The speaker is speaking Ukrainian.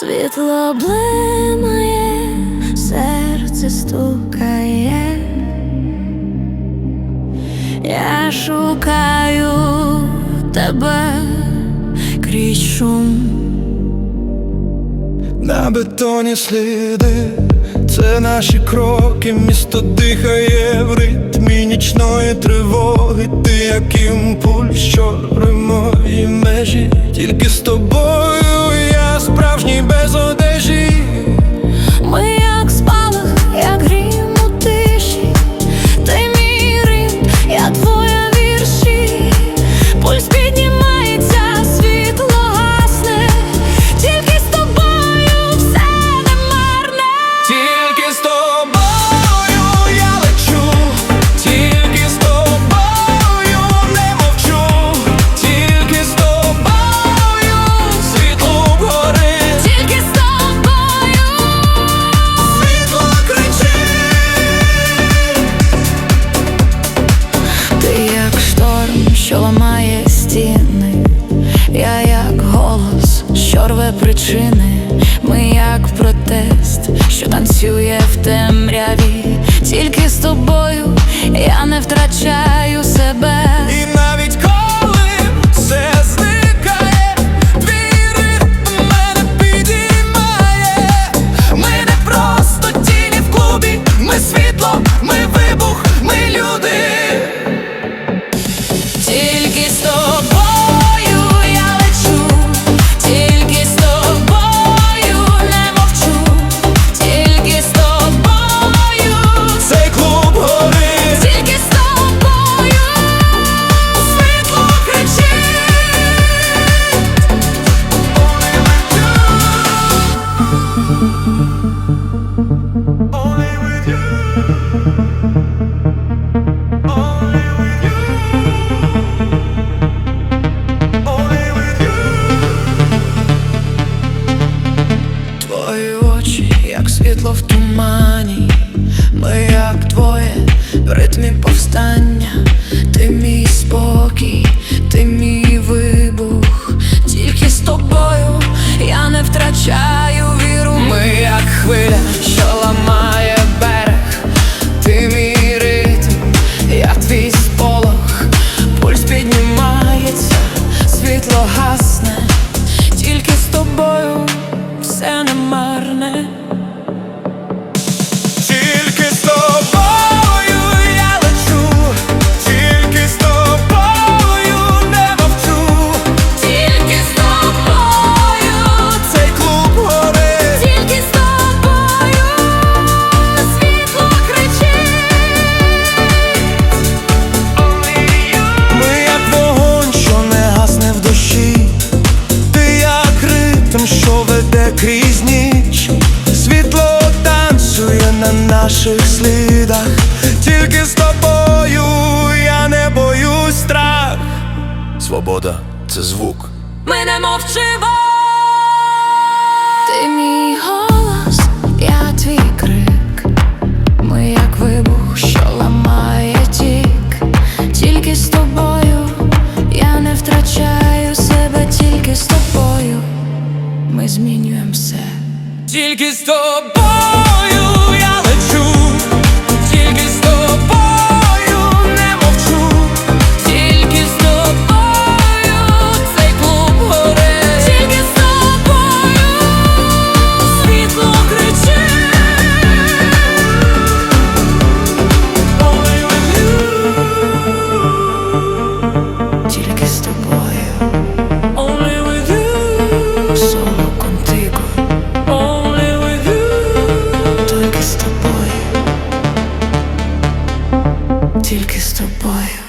Світло блимає, серце стукає, я шукаю тебе крізь шум. На бетоні сліди, це наші кроки, місто дихає в ритмі нічної тривоги, ти як імпульс, що мої межі, тільки з тобою. справжній без один причини, ми як протест, що танцює в темряві, тільки з тобою я не втрачаю себе. світло в тумані, ми як двоє в ритмі повстання. наших слідах, тільки з тобою я не боюсь страх. Свобода це звук. Ми не мовчимо. Ти мій голос, я твій крик. Ми як вибух, що ламає тік. Тільки з тобою я не втрачаю себе, тільки з тобою. Ми змінюємо все. Тільки з тобою. тільки з тобою.